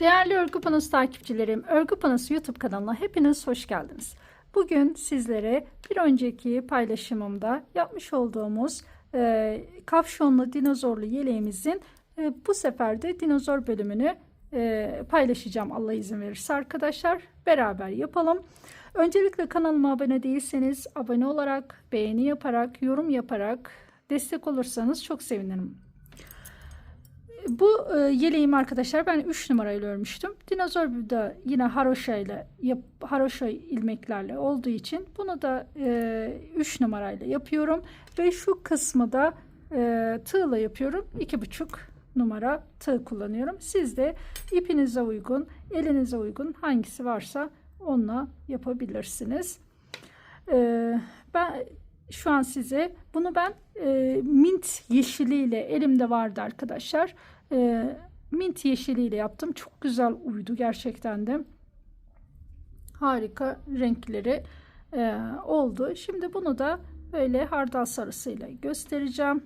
Değerli Örgü Panosu takipçilerim, Örgü Panosu YouTube kanalına hepiniz hoş geldiniz. Bugün sizlere bir önceki paylaşımımda yapmış olduğumuz e, kapşonlu dinozorlu yeleğimizin e, bu sefer de dinozor bölümünü e, paylaşacağım Allah izin verirse arkadaşlar. Beraber yapalım. Öncelikle kanalıma abone değilseniz abone olarak, beğeni yaparak, yorum yaparak destek olursanız çok sevinirim. Bu e, yeleğimi arkadaşlar ben 3 numarayla örmüştüm. Dinozor da yine haroşa ile haroşa ilmeklerle olduğu için bunu da 3 e, numarayla yapıyorum ve şu kısmı da e, tığla yapıyorum. 2,5 numara tığ kullanıyorum. Siz de ipinize uygun, elinize uygun hangisi varsa onunla yapabilirsiniz. E, ben şu an size bunu ben e, mint yeşiliyle elimde vardı arkadaşlar. E, mint yeşiliyle yaptım. Çok güzel uydu gerçekten de. Harika renkleri e, oldu. Şimdi bunu da böyle hardal sarısıyla göstereceğim.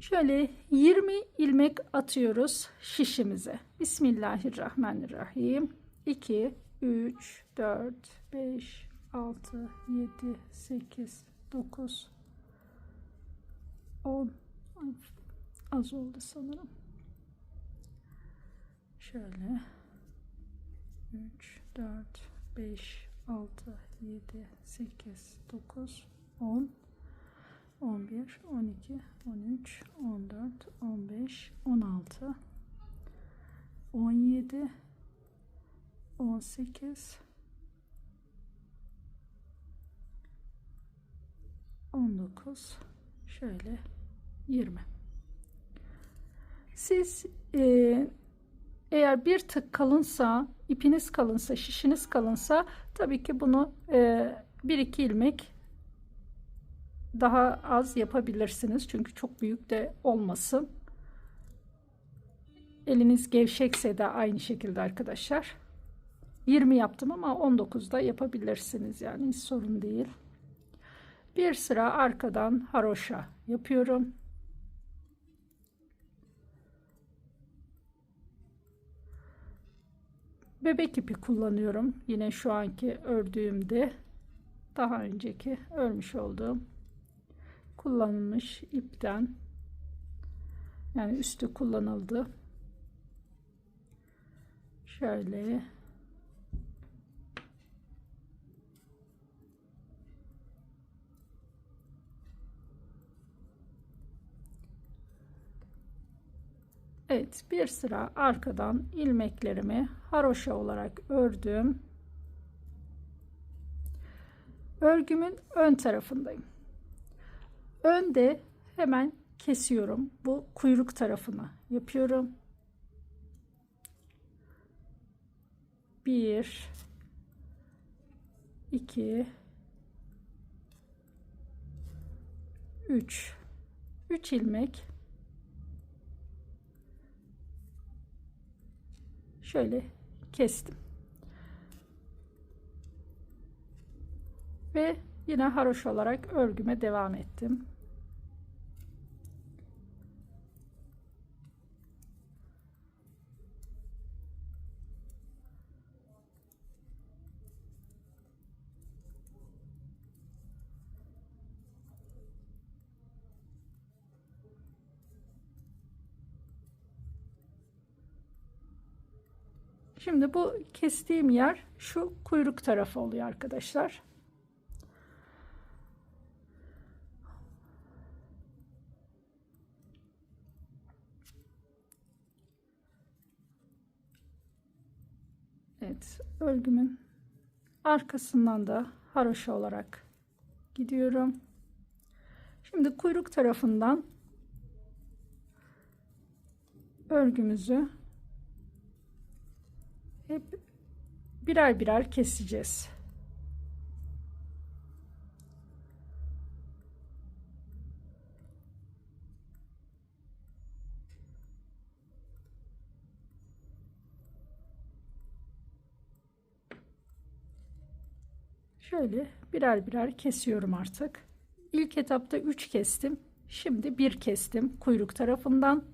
Şöyle 20 ilmek atıyoruz şişimize. Bismillahirrahmanirrahim. 2 3 4 5 6 7 8 9 10 az oldu sanırım. Şöyle. 3 4 5 6 7 8 9 10 11 12 13 14 15 16 17 18 19 şöyle 20 siz e, eğer bir tık kalınsa ipiniz kalınsa şişiniz kalınsa tabii ki bunu e, bir iki ilmek daha az yapabilirsiniz. Çünkü çok büyük de olmasın. Eliniz gevşekse de aynı şekilde arkadaşlar. 20 yaptım ama 19'da yapabilirsiniz. Yani hiç sorun değil. Bir sıra arkadan haroşa yapıyorum. Bebek ipi kullanıyorum. Yine şu anki ördüğümde daha önceki örmüş olduğum kullanılmış ipten yani üstü kullanıldı. Şöyle Evet bir sıra arkadan ilmeklerimi haroşa olarak ördüm. Örgümün ön tarafındayım. Önde hemen kesiyorum. Bu kuyruk tarafını yapıyorum. Bir, iki, üç, üç ilmek şöyle kestim. Ve yine haroş olarak örgüme devam ettim. Şimdi bu kestiğim yer şu kuyruk tarafı oluyor arkadaşlar. Evet, örgümün arkasından da haroşa olarak gidiyorum. Şimdi kuyruk tarafından örgümüzü hep birer birer keseceğiz. Şöyle birer birer kesiyorum artık. İlk etapta 3 kestim. Şimdi bir kestim kuyruk tarafından.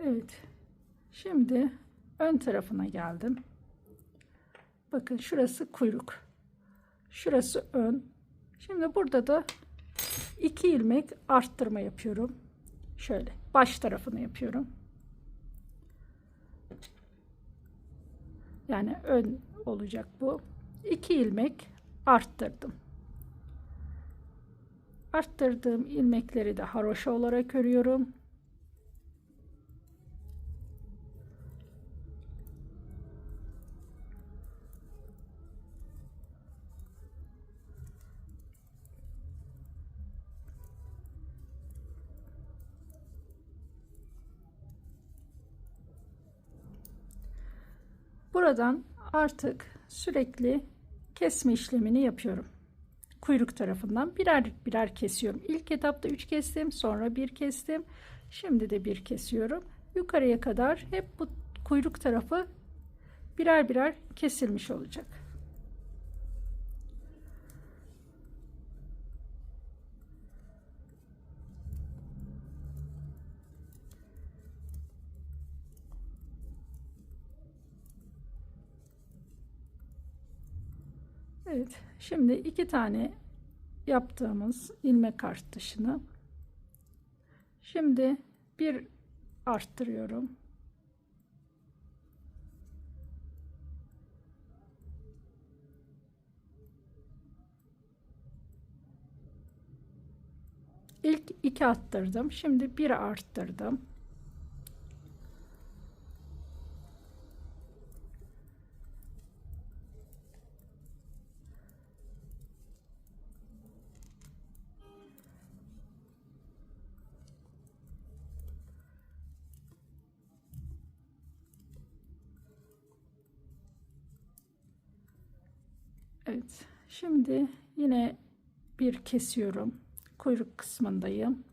Evet. Şimdi ön tarafına geldim. Bakın şurası kuyruk. Şurası ön. Şimdi burada da iki ilmek arttırma yapıyorum. Şöyle baş tarafını yapıyorum. Yani ön olacak bu. İki ilmek arttırdım. Arttırdığım ilmekleri de haroşa olarak örüyorum. Buradan artık sürekli kesme işlemini yapıyorum. Kuyruk tarafından birer birer kesiyorum. İlk etapta 3 kestim, sonra bir kestim. Şimdi de bir kesiyorum. Yukarıya kadar hep bu kuyruk tarafı birer birer kesilmiş olacak. Evet, şimdi iki tane yaptığımız ilmek artışını şimdi bir arttırıyorum. İlk iki arttırdım. Şimdi bir arttırdım. Evet. Şimdi yine bir kesiyorum. Kuyruk kısmındayım.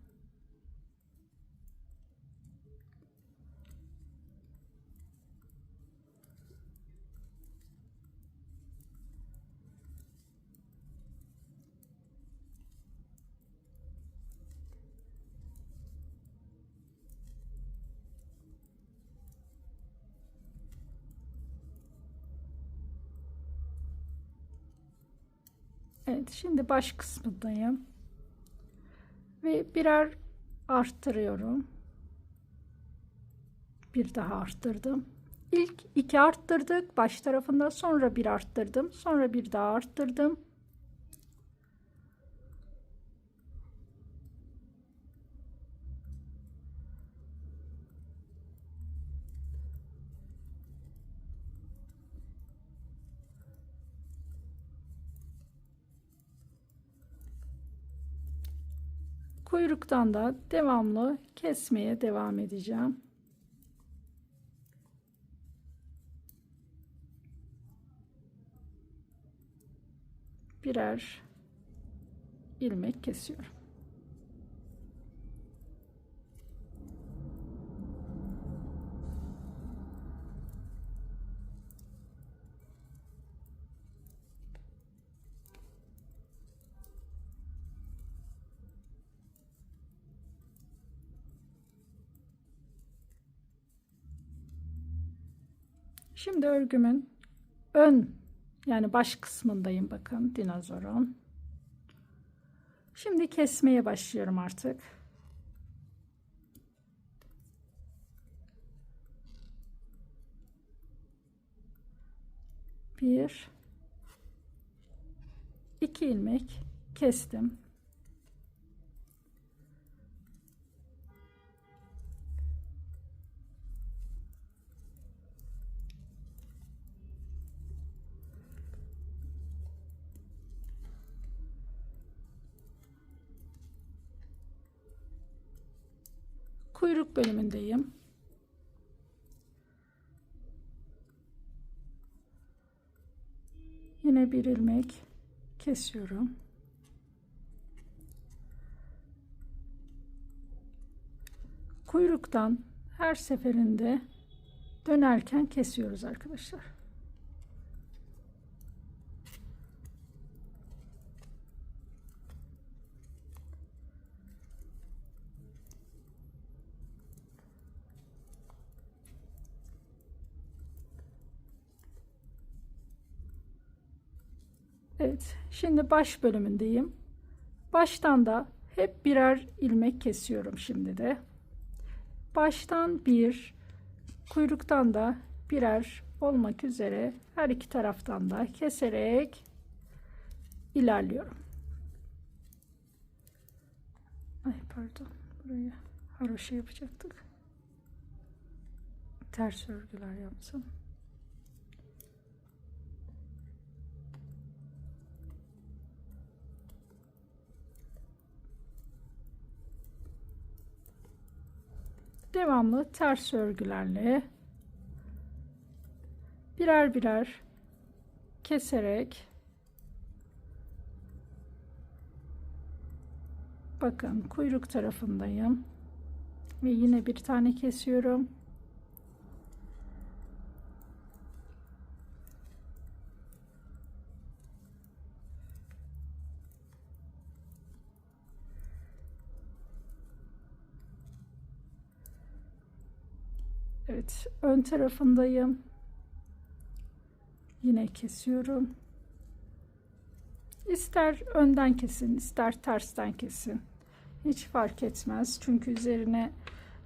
Şimdi baş kısmındayım. Ve birer arttırıyorum. Bir daha arttırdım. İlk iki arttırdık baş tarafında sonra bir arttırdım. Sonra bir daha arttırdım. Kuyruktan da devamlı kesmeye devam edeceğim. Birer ilmek kesiyorum. Şimdi örgümün ön yani baş kısmındayım bakın dinozorun. Şimdi kesmeye başlıyorum artık. Bir, iki ilmek kestim. Kuyruk bölümündeyim. Yine bir ilmek kesiyorum. Kuyruktan her seferinde dönerken kesiyoruz arkadaşlar. Evet, şimdi baş bölümündeyim. Baştan da hep birer ilmek kesiyorum şimdi de. Baştan bir, kuyruktan da birer olmak üzere her iki taraftan da keserek ilerliyorum. Ay pardon, buraya haroşa yapacaktık. Ters örgüler yapsam. Devamlı ters örgülerle birer birer keserek bakın kuyruk tarafındayım ve yine bir tane kesiyorum Ön tarafındayım. Yine kesiyorum. İster önden kesin, ister tersten kesin. Hiç fark etmez. Çünkü üzerine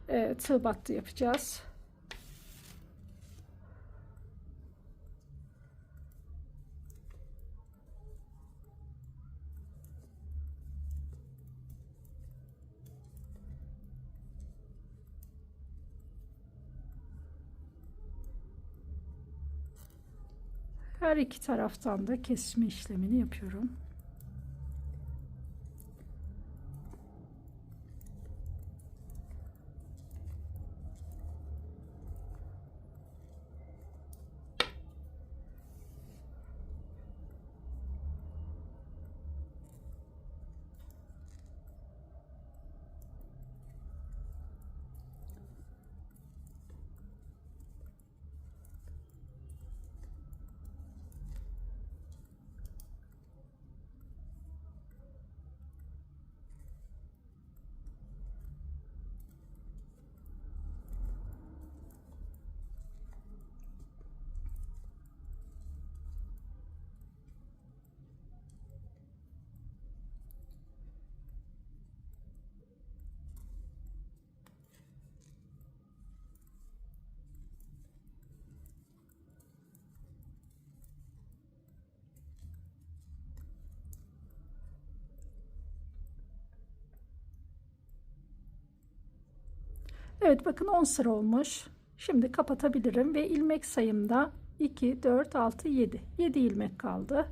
e, tığ battı yapacağız. Her iki taraftan da kesme işlemini yapıyorum. Evet bakın 10 sıra olmuş. Şimdi kapatabilirim ve ilmek sayımda 2, 4, 6, 7. 7 ilmek kaldı.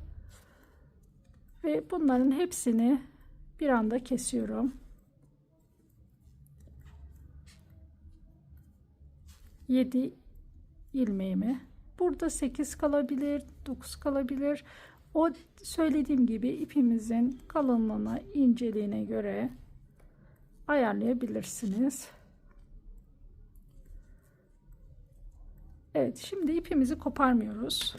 Ve bunların hepsini bir anda kesiyorum. 7 ilmeğimi. Burada 8 kalabilir, 9 kalabilir. O söylediğim gibi ipimizin kalınlığına, inceliğine göre ayarlayabilirsiniz. Evet şimdi ipimizi koparmıyoruz.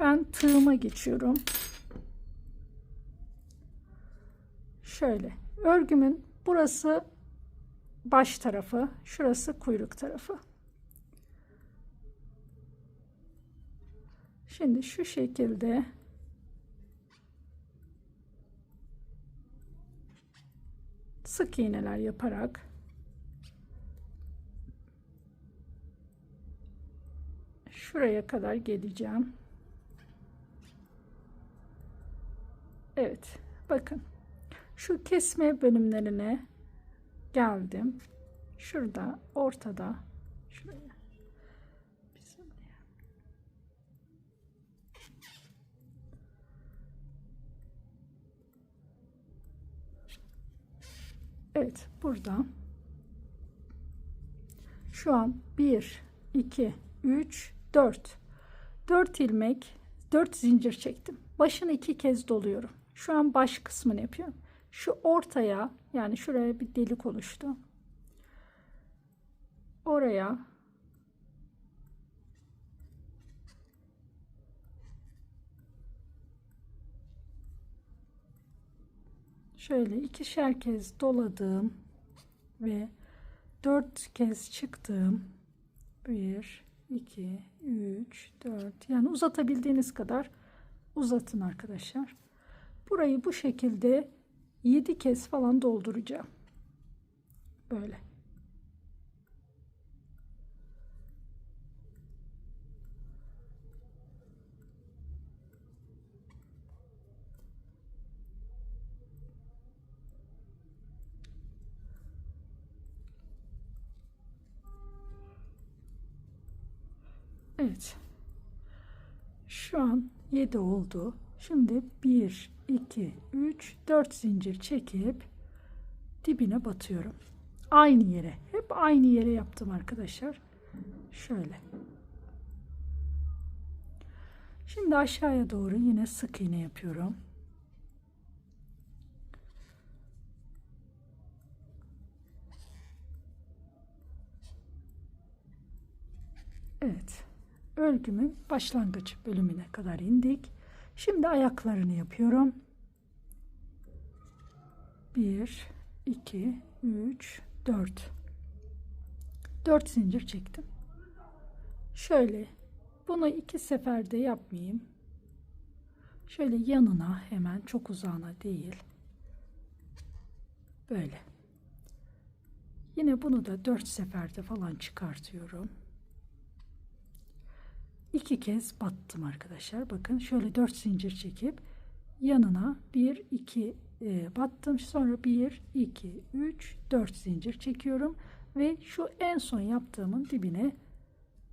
Ben tığıma geçiyorum. Şöyle örgümün burası baş tarafı, şurası kuyruk tarafı. Şimdi şu şekilde sık iğneler yaparak şuraya kadar geleceğim. Evet. Bakın. Şu kesme bölümlerine geldim. Şurada ortada şuraya Evet burada şu an 1 2 3 4 4 ilmek 4 zincir çektim. Başını iki kez doluyorum. Şu an baş kısmını yapıyorum. Şu ortaya yani şuraya bir delik oluştu. Oraya. Şöyle ikişer kez doladım ve dört kez çıktım. Bir 2, 3, 4. Yani uzatabildiğiniz kadar uzatın arkadaşlar. Burayı bu şekilde 7 kez falan dolduracağım. Böyle. Evet. Şu an 7 oldu. Şimdi 1, 2, 3, 4 zincir çekip dibine batıyorum. Aynı yere. Hep aynı yere yaptım arkadaşlar. Şöyle. Şimdi aşağıya doğru yine sık iğne yapıyorum. Evet. Örgümün başlangıç bölümüne kadar indik. Şimdi ayaklarını yapıyorum. 1 2 3 4 4 zincir çektim. Şöyle bunu iki seferde yapmayayım. Şöyle yanına hemen çok uzağına değil. Böyle. Yine bunu da 4 seferde falan çıkartıyorum. İki kez battım arkadaşlar. Bakın şöyle 4 zincir çekip yanına 1 2 e, battım. Sonra 1 2 3 4 zincir çekiyorum ve şu en son yaptığımın dibine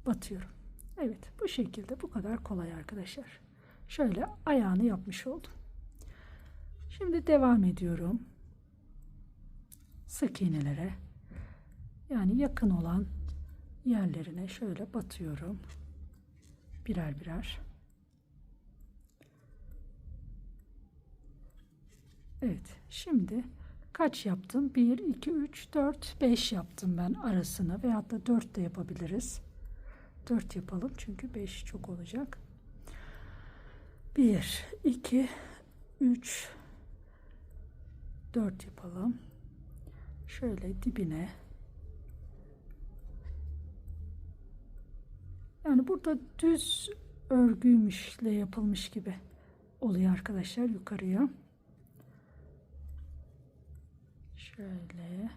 batıyorum. Evet bu şekilde bu kadar kolay arkadaşlar. Şöyle ayağını yapmış oldum. Şimdi devam ediyorum. Sık iğnelere yani yakın olan yerlerine şöyle batıyorum. Birer birer. Evet şimdi kaç yaptım? 1, 2, 3, 4, 5 yaptım ben arasını veyahut da 4 de yapabiliriz. 4 yapalım çünkü 5 çok olacak. 1, 2, 3, 4 yapalım. Şöyle dibine. Yani burada düz örgüymüşle yapılmış gibi oluyor arkadaşlar yukarıya. Şöyle.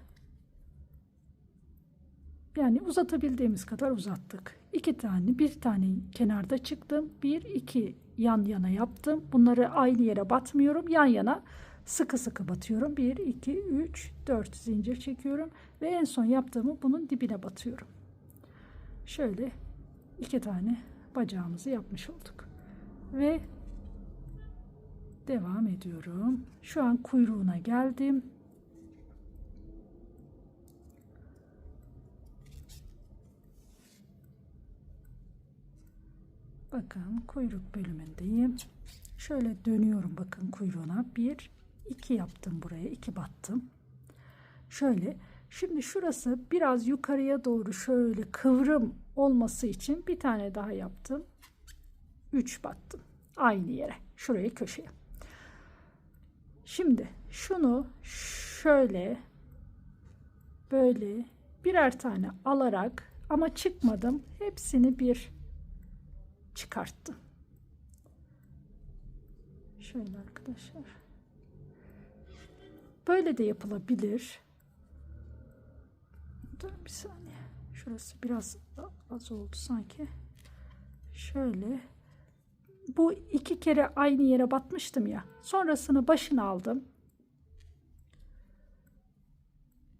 Yani uzatabildiğimiz kadar uzattık. İki tane, bir tane kenarda çıktım. Bir, iki yan yana yaptım. Bunları aynı yere batmıyorum. Yan yana sıkı sıkı batıyorum. Bir, iki, üç, dört zincir çekiyorum. Ve en son yaptığımı bunun dibine batıyorum. Şöyle iki tane bacağımızı yapmış olduk. Ve devam ediyorum. Şu an kuyruğuna geldim. Bakın kuyruk bölümündeyim. Şöyle dönüyorum bakın kuyruğuna. Bir, iki yaptım buraya. iki battım. Şöyle. Şimdi şurası biraz yukarıya doğru şöyle kıvrım olması için bir tane daha yaptım. Üç battım. Aynı yere. Şuraya köşeye. Şimdi şunu şöyle böyle birer tane alarak ama çıkmadım. Hepsini bir çıkarttım. Şöyle arkadaşlar. Böyle de yapılabilir. Dur bir saniye. Şurası biraz az oldu sanki. Şöyle. Bu iki kere aynı yere batmıştım ya. Sonrasını başına aldım.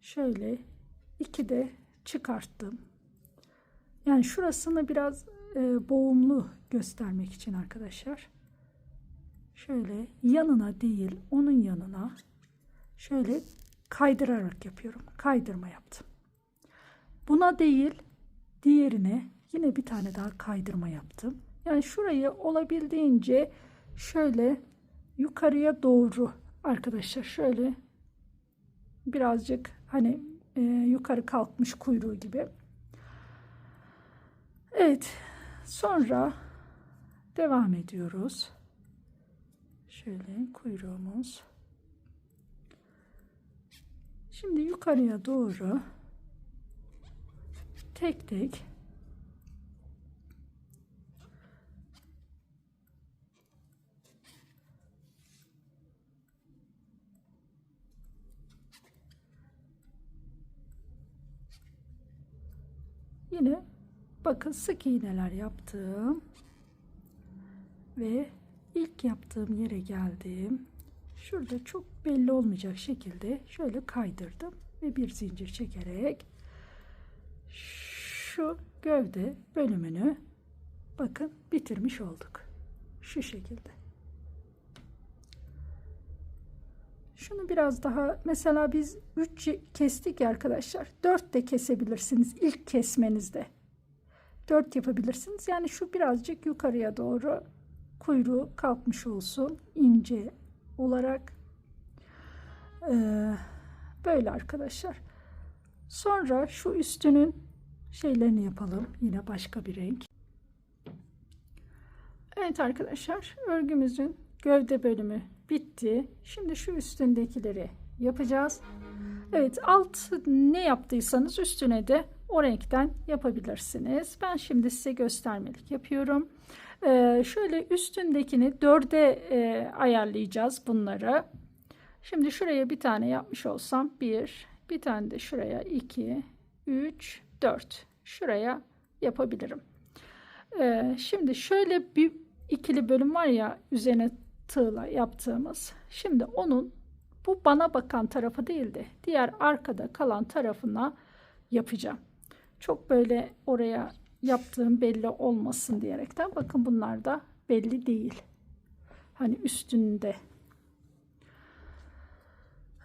Şöyle iki de çıkarttım. Yani şurasını biraz e, boğumlu göstermek için arkadaşlar. Şöyle yanına değil onun yanına şöyle kaydırarak yapıyorum. Kaydırma yaptım. Buna değil diğerine yine bir tane daha kaydırma yaptım. Yani şurayı olabildiğince şöyle yukarıya doğru arkadaşlar şöyle birazcık hani e, yukarı kalkmış kuyruğu gibi. Evet Sonra devam ediyoruz. Şöyle kuyruğumuz. Şimdi yukarıya doğru tek tek. Yine bakın sık iğneler yaptım. Ve ilk yaptığım yere geldim. Şurada çok belli olmayacak şekilde şöyle kaydırdım ve bir zincir çekerek şu gövde bölümünü bakın bitirmiş olduk. Şu şekilde. Şunu biraz daha mesela biz 3 kestik ya arkadaşlar. 4 de kesebilirsiniz ilk kesmenizde. 4 yapabilirsiniz. Yani şu birazcık yukarıya doğru kuyruğu kalkmış olsun ince olarak. Ee, böyle arkadaşlar. Sonra şu üstünün şeylerini yapalım. Yine başka bir renk. Evet arkadaşlar örgümüzün gövde bölümü bitti. Şimdi şu üstündekileri yapacağız. Evet alt ne yaptıysanız üstüne de o renkten yapabilirsiniz. Ben şimdi size göstermelik yapıyorum. Ee, şöyle üstündekini dörde e, ayarlayacağız bunları. Şimdi şuraya bir tane yapmış olsam bir, bir tane de şuraya iki, üç, dört. Şuraya yapabilirim. Ee, şimdi şöyle bir ikili bölüm var ya üzerine tığla yaptığımız. Şimdi onun bu bana bakan tarafı değil de diğer arkada kalan tarafına yapacağım. Çok böyle oraya yaptığım belli olmasın diyerekten bakın bunlar da belli değil. Hani üstünde.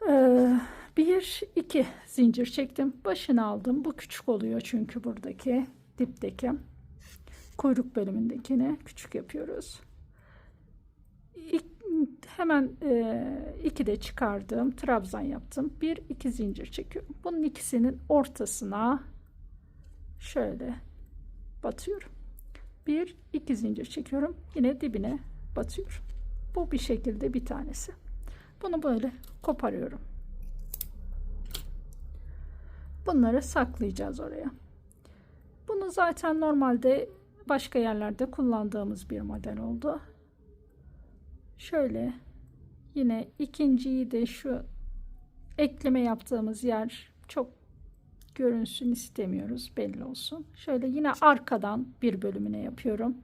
Ee, bir iki zincir çektim. Başını aldım. Bu küçük oluyor çünkü buradaki dipteki kuyruk bölümündekini küçük yapıyoruz. İlk, hemen e, iki de çıkardım. Trabzan yaptım. Bir iki zincir çekiyorum. Bunun ikisinin ortasına şöyle batıyorum. Bir iki zincir çekiyorum. Yine dibine batıyorum. Bu bir şekilde bir tanesi. Bunu böyle koparıyorum. Bunları saklayacağız oraya. Bunu zaten normalde başka yerlerde kullandığımız bir model oldu. Şöyle yine ikinciyi de şu ekleme yaptığımız yer çok görünsün istemiyoruz belli olsun. Şöyle yine arkadan bir bölümüne yapıyorum.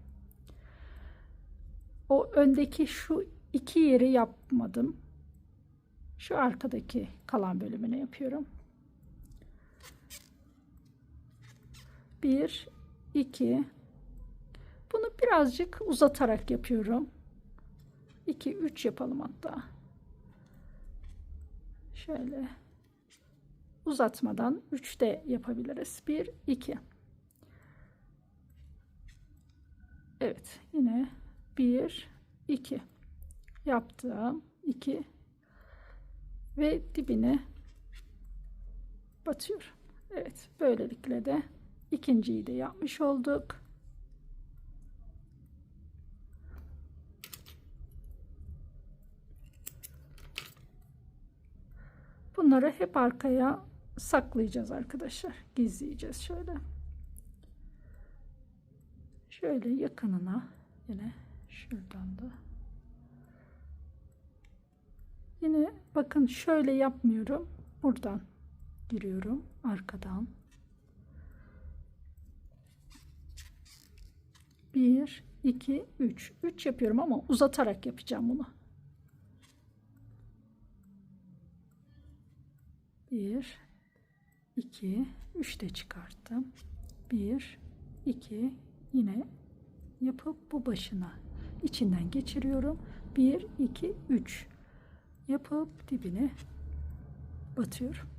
O öndeki şu iki yeri yapmadım. Şu arkadaki kalan bölümüne yapıyorum. Bir, iki. Bunu birazcık uzatarak yapıyorum. 2 3 yapalım hatta. Şöyle uzatmadan 3 de yapabiliriz. 1 2 Evet, yine 1 2 yaptım. 2 ve dibine batıyorum. Evet, böylelikle de ikinciyi de yapmış olduk. Bunları hep arkaya saklayacağız arkadaşlar. Gizleyeceğiz şöyle. Şöyle yakınına yine şuradan da. Yine bakın şöyle yapmıyorum. Buradan giriyorum arkadan. Bir, iki, üç. Üç yapıyorum ama uzatarak yapacağım bunu. 1 2 3 de çıkarttım. 1 2 yine yapıp bu başına içinden geçiriyorum. 1 2 3 yapıp dibine batıyorum.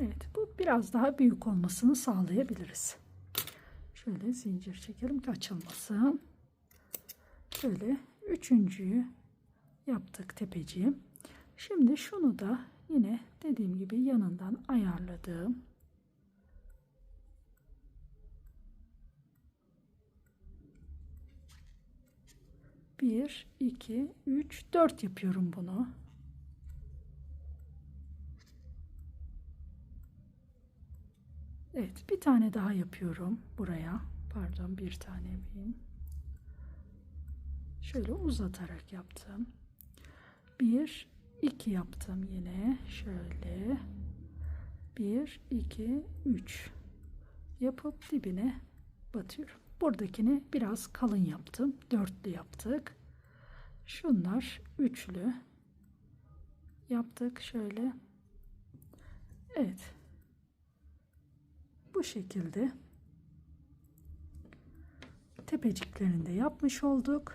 Evet bu biraz daha büyük olmasını sağlayabiliriz şöyle zincir çekelim ki açılmasın şöyle üçüncüyü yaptık tepeciğim şimdi şunu da yine dediğim gibi yanından ayarladım. Bir, iki, üç, dört yapıyorum bunu. Evet, bir tane daha yapıyorum buraya. Pardon, bir tane yapayım. Şöyle uzatarak yaptım. Bir, 2 yaptım yine şöyle 1 2 3 yapıp dibine batıyorum. Buradakini biraz kalın yaptım. Dörtlü yaptık. Şunlar üçlü yaptık şöyle. Evet. Bu şekilde tepeciklerini de yapmış olduk.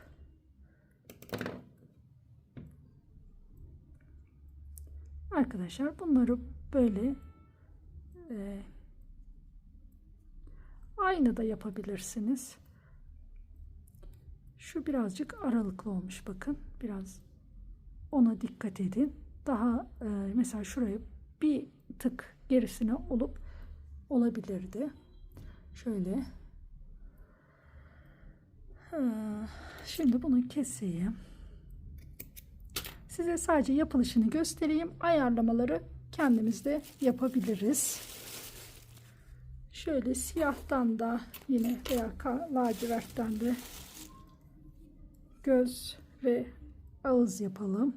Arkadaşlar bunları böyle e, aynı da yapabilirsiniz. Şu birazcık aralıklı olmuş bakın. Biraz ona dikkat edin. Daha e, mesela şuraya bir tık gerisine olup olabilirdi. Şöyle. Şimdi bunu keseyim. Size sadece yapılışını göstereyim. Ayarlamaları kendimiz de yapabiliriz. Şöyle siyahtan da yine veya lacivertten de göz ve ağız yapalım.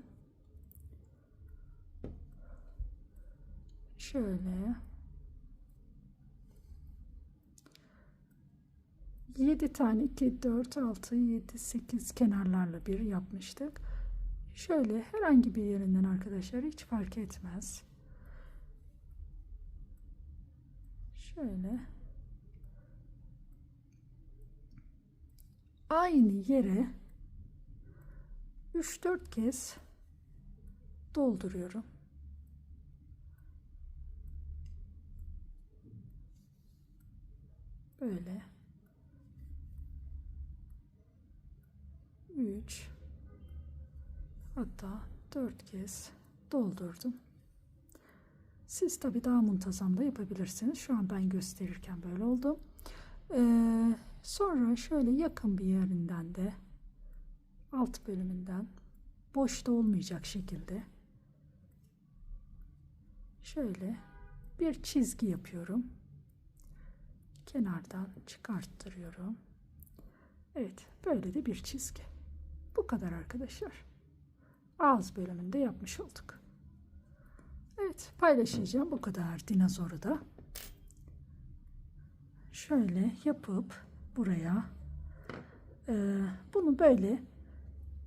Şöyle. 7 tane 2 4 6 7 8 kenarlarla bir yapmıştık. Şöyle herhangi bir yerinden arkadaşlar hiç fark etmez. Şöyle aynı yere 3-4 kez dolduruyorum. Böyle 3 hatta 4 kez doldurdum. Siz tabi daha muntazam da yapabilirsiniz. Şu an ben gösterirken böyle oldu. Ee, sonra şöyle yakın bir yerinden de alt bölümünden boşta olmayacak şekilde şöyle bir çizgi yapıyorum. Kenardan çıkarttırıyorum. Evet, böyle de bir çizgi. Bu kadar arkadaşlar. Ağız bölümünde yapmış olduk. Evet, paylaşacağım bu kadar dinozoru da. Şöyle yapıp buraya e, bunu böyle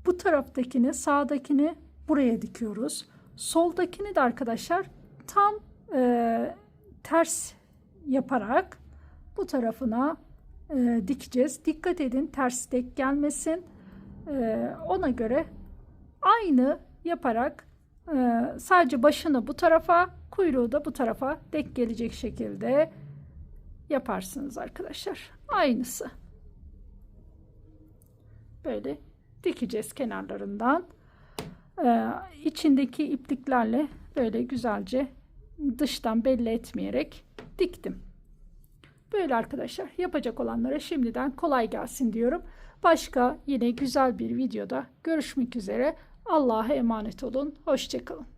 bu taraftakini sağdakini buraya dikiyoruz. Soldakini de arkadaşlar tam e, ters yaparak bu tarafına e, dikeceğiz. Dikkat edin ters denk gelmesin. E, ona göre aynı yaparak e, sadece başını bu tarafa kuyruğu da bu tarafa denk gelecek şekilde yaparsınız arkadaşlar. Aynısı. Böyle dikeceğiz kenarlarından. Ee, içindeki ipliklerle böyle güzelce dıştan belli etmeyerek diktim. Böyle arkadaşlar yapacak olanlara şimdiden kolay gelsin diyorum. Başka yine güzel bir videoda görüşmek üzere. Allah'a emanet olun. Hoşçakalın.